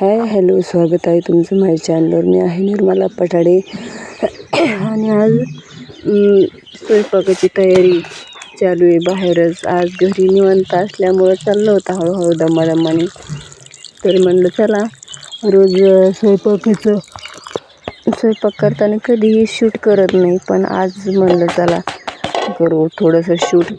Hi hello स्वागत आहे तुमचं माझ्या चॅनलवर मी आहे निर्मला पठाडे. आणि आज स्वयंपाकाची तयारी चालू आहे बाहेरच. आज घरी निवांत असल्यामुळं चाललं होतं हळूहळू दमादमाने. तर म्हणलं चला रोज स्वयंपाकाचं स्वयंपाक करताना कधीही शूट करत नाही. पण आज म्हणलं चला करू थोडंसं शूट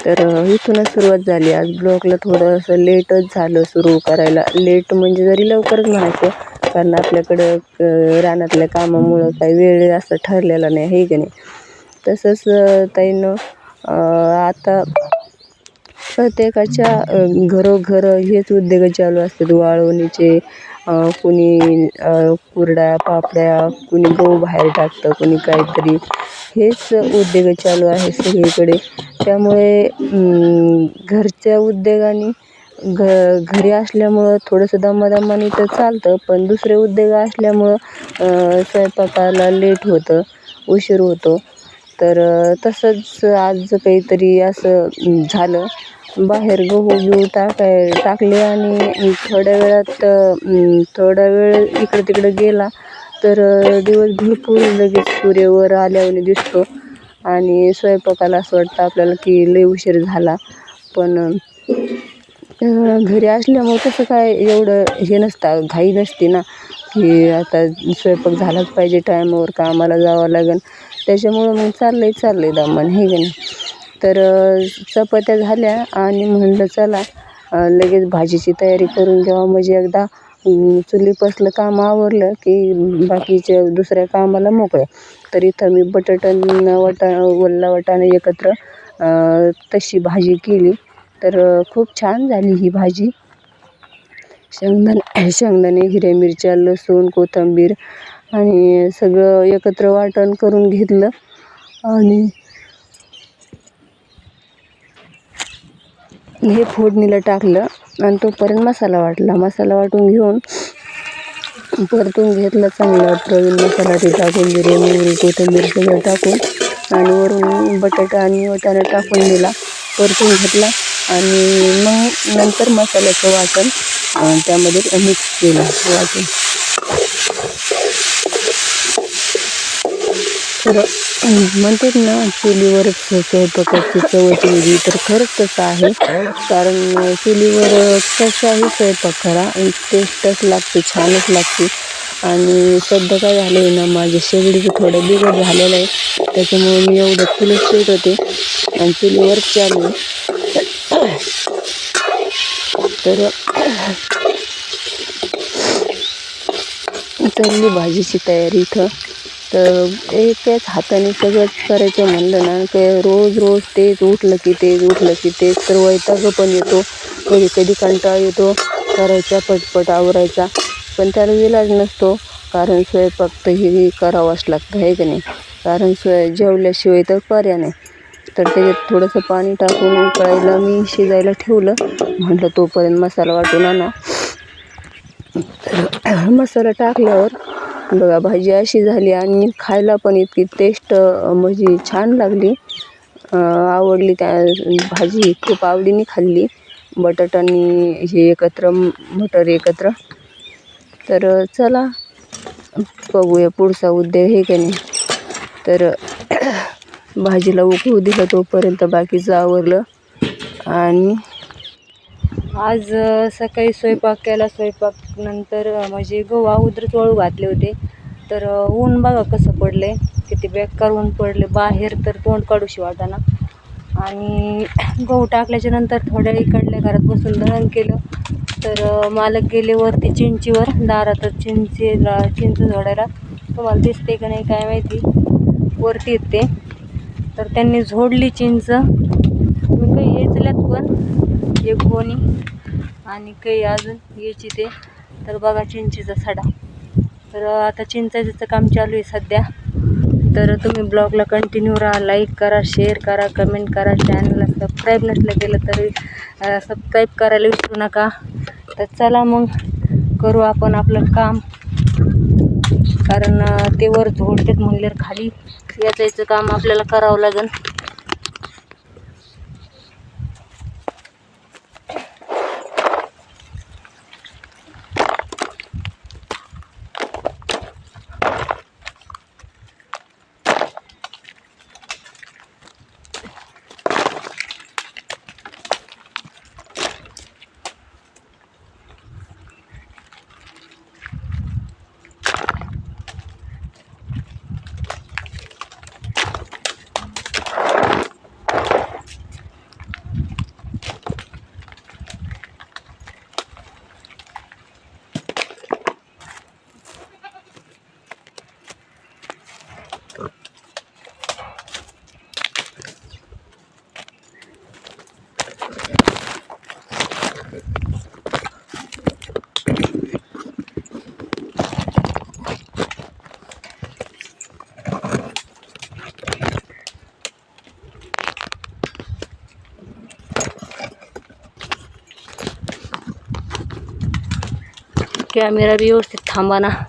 तर इथूनच सुरुवात झाली. आज ब्लॉगला थोडंसं लेटच झालं सुरू करायला. लेट म्हणजे जरी लवकरच म्हणायचं कारण आपल्याकडं रानातल्या कामामुळं काही वेळ असं ठरलेला नाही हे की नाही? तसंच ताईनं आता प्रत्येकाच्या घरोघर हेच उद्योग चालू असतात. वाळवणीचे कुणी कुरड्या पापड्या कुणी गहू बाहेर टाकतं कुणी काहीतरी. हेच उद्योग चालू आहे सगळीकडे. त्यामुळे घरच्या उद्योगाने घ घरी असल्यामुळं थोडंसं दमादमाने तर चालतं पण दुसरे उद्योग असल्यामुळं स्वयंपाकाला लेट होतं उशीर होतो. तर तसंच आज काहीतरी असं झालं. बाहेर गहू बिहू टाकाय टाकले आणि थोड्या वेळात थोडा वेळ इकडं तिकडं गेला तर दिवस भरपूर लगेच सूर्य वर आल्यावानी दिसतो. आणि स्वयंपाकाला असं वाटतं आपल्याला की लई उशीर झाला. पण घरी असल्यामुळं कसं काय एवढं हे नसतं घाई नसते ना की आता स्वयंपाक झालाच पाहिजे टायमावर कामाला जावं लागेल. त्याच्यामुळं मग चाललं आहे चाललं आहे दमान हे की नाही? तर चपात्या झाल्या आणि म्हणलं चला लगेच भाजीची तयारी करून घ्यावा म्हणजे एकदा चुलीपासलं काम आवरलं की बाकीच्या दुसऱ्या कामाला मोकळे. तर इथं मी बटाटन वाटा वल्ला वाटाणे एकत्र तशी भाजी केली. तर खूप छान झाली ही भाजी. शेंगदाणे शेंगदाणे हिरव्या मिरच्या लसूण कोथिंबीर आणि सगळं एकत्र वाटण करून घेतलं. आणि हे फोडणीला टाकलं आणि तोपर्यंत मसाला वाटला. मसाला वाटून घेऊन परतून घेतलं चांगलं. प्रवीण मसाला ते टाकून जिरे मोहरी कोथिंबीर सगळं टाकून आणि वरून बटाटा आणि वटाणा टाकून दिला. परतून घेतला आणि मग नंतर मसाल्याचं वाटण त्यामध्ये मिक्स केलं. वाटून. तर म्हणतात ना चुलीवर स्वयंपाकाची चवच वेगळी तर खरंच तसं आहे. कारण चुलीवर कशाही स्वयंपाक करा टेस्टच लागते छानच लागते. आणि सध्या काय झालं आहे ना माझ्या शेगडीचं थोडं बिघड झालेलं आहे. त्याच्यामुळे मी एवढं चुलीत शेत होते. आणि चुलीवर चालू. तर चालली भाजीची तयारी इथं तर एकाच हाताने सगळंच करायचं म्हणलं ना काय रोज रोज तेच उठलं की तेच उठलं की तेच तर वैताग पण येतो. कधी कधी कंटाळा येतो करायचा पटपट आवरायचा. पण त्याला इलाज नसतो कारण स्वयंपाक तर हे करावाच लागतं आहे की नाही? कारण स्वय जेवल्याशिवाय तर पर्याय नाही. तर त्याच्यात थोडंसं पाणी टाकून उकळायला मी शिजायला ठेवलं. म्हटलं तोपर्यंत मसाला वाटून आणा. मसाला टाकल्यावर बघा भाजी अशी झाली आणि खायला पण इतकी टेस्ट म्हणजे छान लागली. आवडली त्या भाजी खूप आवडीने खाल्ली. बटाटानी हे एकत्र मटर एकत्र. तर चला बघूया पुढचा उद्योग हे का नाही. तर भाजीला उकळू दिलं तोपर्यंत बाकीचं आवरलं. आणि आज सकाळी स्वयंपाक केला. स्वयंपाक नंतर म्हणजे गव्हा अगोदरच वळू घातले होते. तर ऊन बघा कसं पडले किती बेकार ऊन पडले बाहेर तर तोंड काढूशी वाटाना आणि गहू टाकल्याच्या नंतर थोड्या इकडल्या घरात बसून दळण केलं. तर मालक गेले वरती चिंचीवर. दारातच चिंची चिंच झोडायला. तुम्हाला दिसते का नाही काय माहिती. वरती येते. तर त्यांनी झोडली चिंच. मी काही येचल्यात पण. एक गोणी आणि काही अजून यायची ते. तर बघा चिंचेचा सडा. तर आता चिंचाचं काम चालू आहे सध्या. तर तुम्ही ब्लॉगला कंटिन्यू राहा लाईक करा शेअर करा कमेंट करा चॅनलला सबस्क्राईब नसलं केलं तरी सबस्क्राईब करायला विसरू नका. तर चला मग करू आपण आपलं काम. कारण ते वर झोडतात म्हणल्यावर खाली. याचायचं काम आपल्याला करावं लागेल. कॅमेरा बी व्यवस्थित थांबाना ना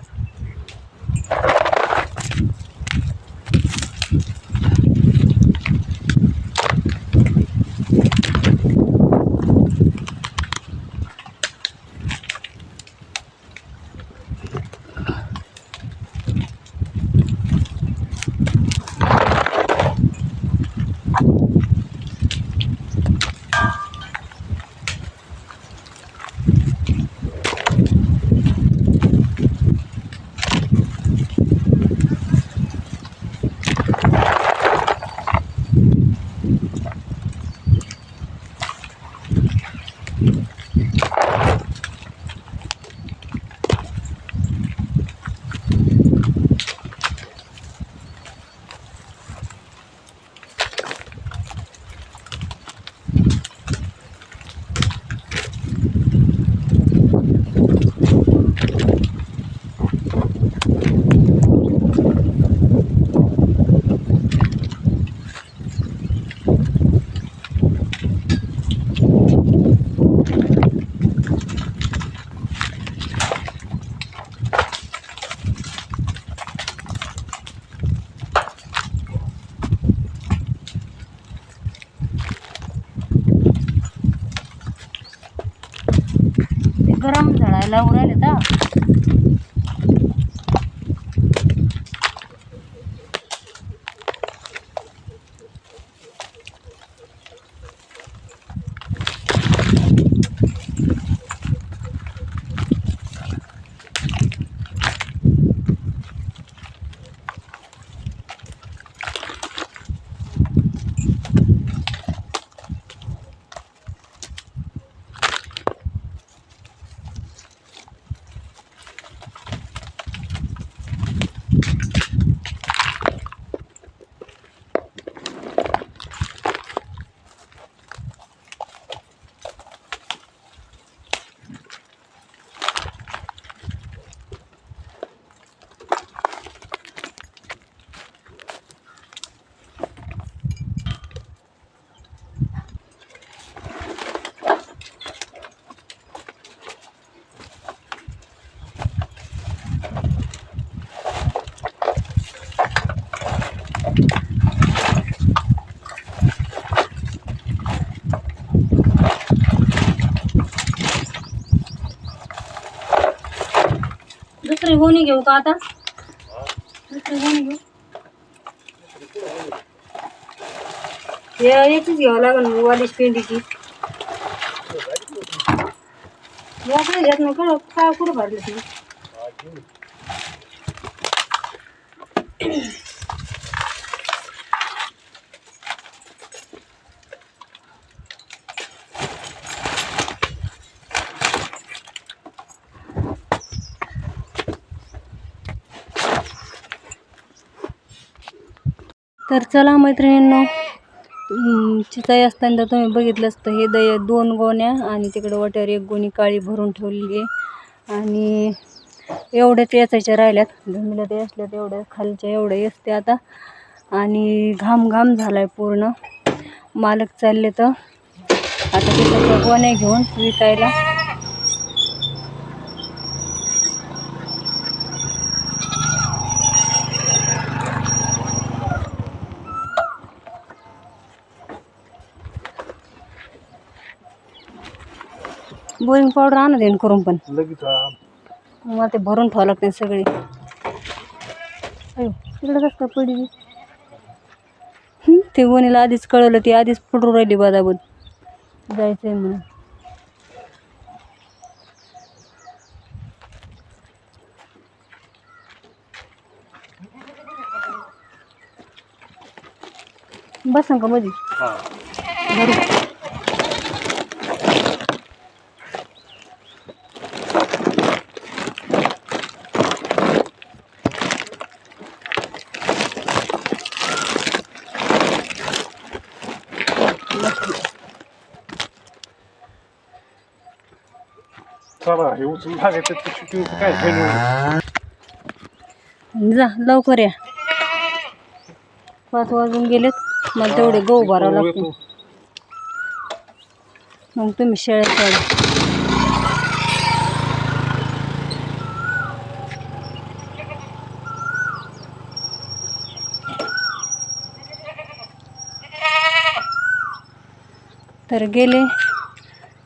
ते गरम झाडायला उरायले तर दुसरी गोणी घेऊ का आता? दुसरी गोणी घेऊ हे याचीच घ्यावं लागेल वालीच पेंडीची. याकडे घेत नाही कळ काय कुठं भरलं तुम्ही तर चला मैत्रिणींनो चिताई चिचाई असताना तुम्ही बघितलं असतं हे दय दोन गोण्या आणि तिकडं वाट्यावर एक गोणी काळी भरून ठेवलेली आहे. आणि एवढ्याच याचायच्या राहिल्यात जमिला ते असल्या एवढ्या खालच्या एवढ्या येसते आता. आणि घाम घाम आहे पूर्ण. मालक चालले तर. आता तिथं गोण्या घेऊन विकायला बोरिंग पावडर आणा देईन करून पण. लगेच मग ते भरून ठेवावं लागते सगळी. तिकडं कसं काय पडली ते? गोणीला आधीच कळलं ती आधीच पडू राहिली बदाबद जायचंय म्हणून. बसन का मधी? जा लवकर या. पाच वाजून गेलेत. मला तेवढे गहू भरावं लागतो मग तुम्ही शेळ्या काढा तर गेले.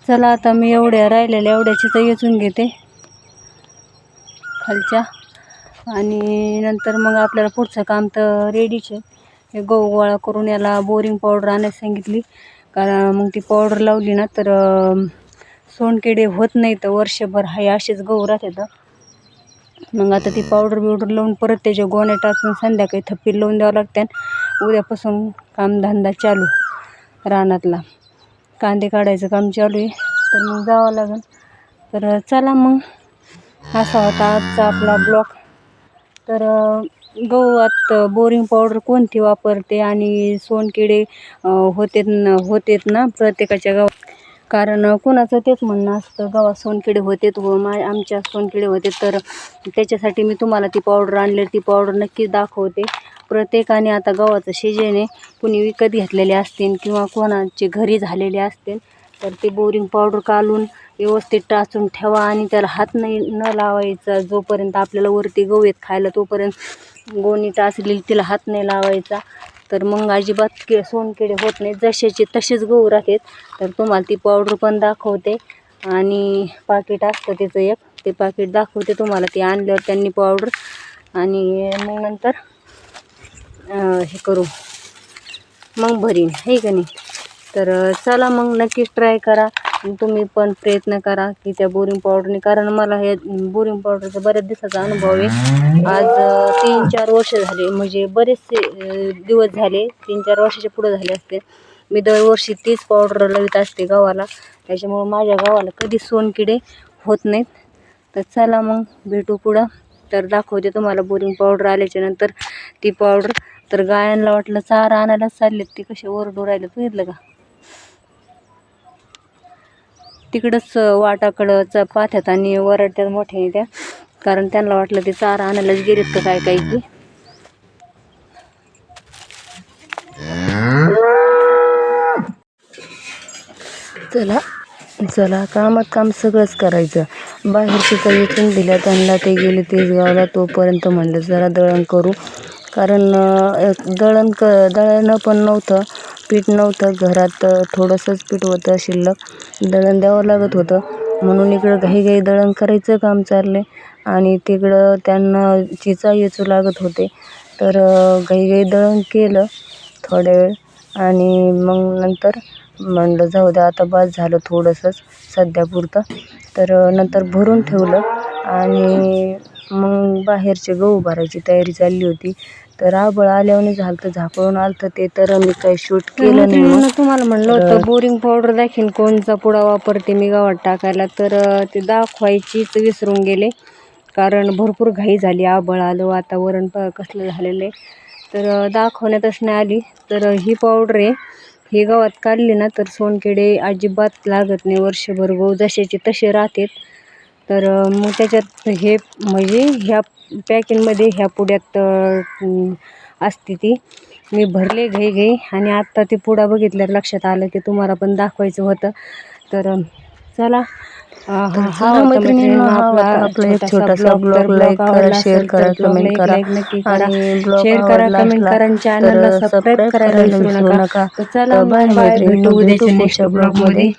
चला आता मी एवढ्या राहिलेल्या एवढ्याची तर येचून घेते. खालच्या. आणि नंतर मग आपल्याला पुढचं काम तर रेडीच आहे. हे गहू गोळा करून याला बोरिंग पावडर आणायला सांगितली. कारण मग ती पावडर लावली ना तर अं, सोंडकिडे होत नाही तर वर्षभर हाय असेच गहू राहतात मग आता ती पावडर बिवडर लावून परत त्याच्या गोण्या टाचून संध्याकाळी थप्पी लावून द्यावं लागते उद्यापासून कामधंदा चालू रानातला. कांदे काढायचं काम चालू आहे. तर मग जावं लागेल. तर चला मग. असा होता आजचा आपला ब्लॉक तर अं, बोरिंग पावडर कोणती वापरते आणि सोनकिडे होते होतेत ना प्रत्येकाच्या गावात? कारण कुणाचं तेच म्हणणं असतं गावात सोनकिडे होते व मा आमच्या सोनकिडे होते तर त्याच्यासाठी मी तुम्हाला ती पावडर आणली ती पावडर नक्कीच दाखवते. प्रत्येकाने आता गव्हाचं शिजेने कुणी विकत घेतलेले असतील किंवा कोणाचे घरी झालेले असतील तर ते बोरिंग पावडर काढून व्यवस्थित टाचून ठेवा आणि त्याला हात नाही न लावायचा. जोपर्यंत आपल्याला वरती गहू येत खायला तोपर्यंत गोणी टाचलेली तिला हात नाही लावायचा. तर मग अजिबात के सोनकिडे होत नाही जसेचे तसेच गहू राहतात. तर तुम्हाला ती पावडर पण दाखवते. आणि पाकिट असतं त्याचं एक. ते पाकिट दाखवते तुम्हाला. ते आणल्यावर त्यांनी पावडर आणि मग नंतर हे करू. मग भरीन. हे का नाही? तर चला मग नक्कीच ट्राय करा. तुम्ही पण प्रयत्न करा की त्या बोरिंग पावडरने कारण मला हे बोरिंग पावडरचा बऱ्याच दिवसाचा अनुभव आहे. आज तीन चार वर्ष झाले. म्हणजे बरेचसे दिवस झाले. तीन चार वर्षाच्या पुढे झाले असते. मी दरवर्षी तीच पावडर लावित असते गावाला. त्याच्यामुळं माझ्या गावाला कधी सोनकिडे होत नाहीत. तर चला मग भेटू पुढं. तर दाखवते तुम्हाला बोरिंग पावडर आल्याच्यानंतर ती पावडर तर गायांना वाटलं चारा आणायलाच चाललेत. ती कसे ओरडू राहिलं बघितलं का? तिकडंच वाटाकडं च पाथ्यात आणि वरडत्यात मोठ्या त्या कारण त्यांना वाटलं ते चारा आणायलाच गेलेत का काय काय की. चला चला कामात काम सगळंच करायचं. बाहेरचे काही इथून दिल्या त्यांना ते गेले तेच गावला तोपर्यंत म्हणलं जरा दळण करू. कारण दळण क दळणं पण नव्हतं. पीठ नव्हतं. घरात थोडंसंच पीठ होतं शिल्लक. दळण द्यावं लागत होतं. म्हणून इकडं घाईघाई दळण करायचं काम चाललं आणि तिकडं त्यांना चिचा येचू लागत होते. तर घाईघाई दळण केलं थोड्या वेळ. आणि मग नंतर म्हणलं जाऊ द्या आता बस झालं थोडंसंच सध्यापुरतं तर नंतर भरून ठेवलं. आणि मग बाहेरचे गहू भरायची तयारी चालली होती. तर आबळ आल्याने झालं तर झाकळून आलं तर ते तर मी काही शूट केलं नाही तुम्हाला म्हणलं होतं बोरिंग पावडर दाखीन कोणचा पुडा वापरते मी गावात टाकायला. तर ते दाखवायचीच विसरून गेले. कारण भरपूर घाई झाली आबळ आलं वातावरण प कसलं झालेलं आहे. तर दाखवण्यातच नाही आली. तर ही पावडर आहे. ही गावात काढली ना तर सोनकिडे अजिबात लागत नाही. वर्षभर गहू जसेचे तसे राहतात. तर मग त्याच्यात हे म्हणजे ह्या पॅकिंगमध्ये ह्या पुड्यात असते ती. मी भरले घाई घाई आणि आत्ता ते पुडा बघितल्यावर लक्षात आलं की तुम्हाला पण दाखवायचं होतं. तर चला. हा छोटासा करा, करा, करा. नक्की करा. शेअर करा आवडला कमेंट करा चॅनलला सबस्क्राईब करायला विसरू नका. तर चला बाय भेटू उद्याच्या नेक्स्ट blog मध्ये. ब्लॉगमध्ये